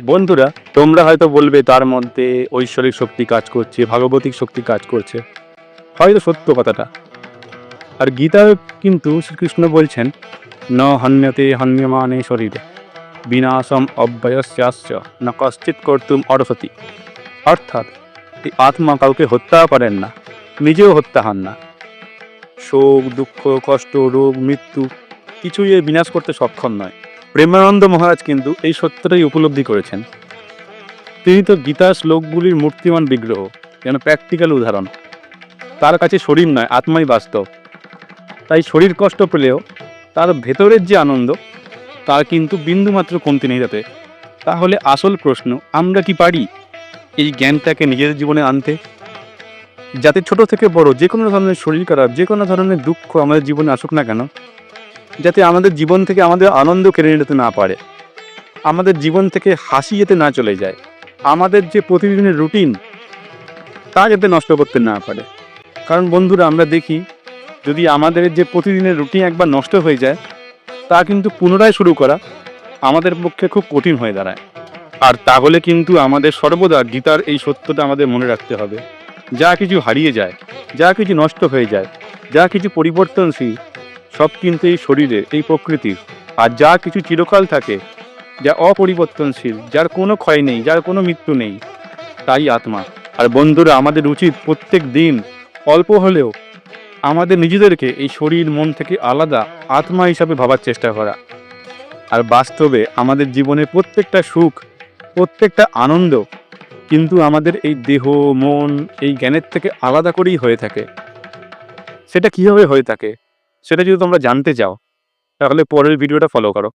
নয় বন্ধুরা, তোমরা হয়তো বলবে তার মধ্যে ঐশ্বরিক শক্তি কাজ করছে, ভাগবতিক শক্তি কাজ করছে। হয়তো সত্য কথাটা। আর গীতা কিন্তু শ্রীকৃষ্ণ বলছেন, ন হন্যতে হন্যমানে শরীরে, বিনাশম অব্যয়স্যাশ্চ না কশ্চিৎ কর্তুম অরসতি। অর্থাৎ, এই আত্মা কাউকে হত্যা করেন না, নিজেও হত্যা হন না। শোক, দুঃখ, কষ্ট, রোগ, মৃত্যু কিছুই বিনাশ করতে সক্ষম নয়। প্রেমানন্দ মহারাজ কিন্তু এই সত্যটাই উপলব্ধি করেছেন। তিনি তো গীতা শ্লোকগুলির মূর্তিমান বিগ্রহ, যেন প্র্যাকটিক্যাল উদাহরণ। তার কাছে শরীর নয়, আত্মাই বাস্তব। তাই শরীর কষ্ট পেলেও তার ভেতরের যে আনন্দ, তার কিন্তু বিন্দুমাত্র কমতি নেই তাতে। তাহলে আসল প্রশ্ন, আমরা কি পারি এই জ্ঞানটাকে নিজের জীবনে আনতে? যাতে ছোট থেকে বড় যে কোনো ধরনের শরীর খারাপ, যে কোনো ধরনের দুঃখ আমাদের জীবনে আসুক না কেন যাতে আমাদের জীবন থেকে আমাদের আনন্দ কেড়ে নিতে না পারে। আমাদের জীবন থেকে হাসি যেতে না চলে যায়। আমাদের যে প্রতিদিনের রুটিন, তা যাতে নষ্ট করতে না পারে। কারণ বন্ধুরা, আমরা দেখি যদি আমাদের যে প্রতিদিনের রুটিন একবার নষ্ট হয়ে যায়, তা কিন্তু পুনরায় শুরু করা আমাদের পক্ষে খুব কঠিন হয়ে দাঁড়ায়। আর তাহলে কিন্তু আমাদের সর্বদা গীতার এই সত্যটা আমাদের মনে রাখতে হবে। যা কিছু হারিয়ে যায়, যা কিছু নষ্ট হয়ে যায়, যা কিছু পরিবর্তনশীল সব কিন্তু এই শরীরের এই প্রকৃতির। আর যা কিছু চিরকাল থাকে, যা অপরিবর্তনশীল, যার কোনো ক্ষয় নেই, যার কোনো মৃত্যু নেই, তাই আত্মা। আর বন্ধুরা, আমাদের উচিত প্রত্যেক দিন অল্প হলেও আমাদের নিজেদেরকে এই শরীর, মন থেকে আলাদা আত্মা হিসাবে ভাবার চেষ্টা করা। আর বাস্তবে আমাদের জীবনের প্রত্যেকটা সুখ, প্রত্যেকটা আনন্দ কিন্তু আমাদের এই দেহ, মন, এই জ্ঞানের থেকে আলাদা করেই হয়ে থাকে। সেটা কীভাবে হয়ে থাকে? সেটা যদি তোমরা জানতে চাও তাহলে পরের ভিডিওটা ফলো করো।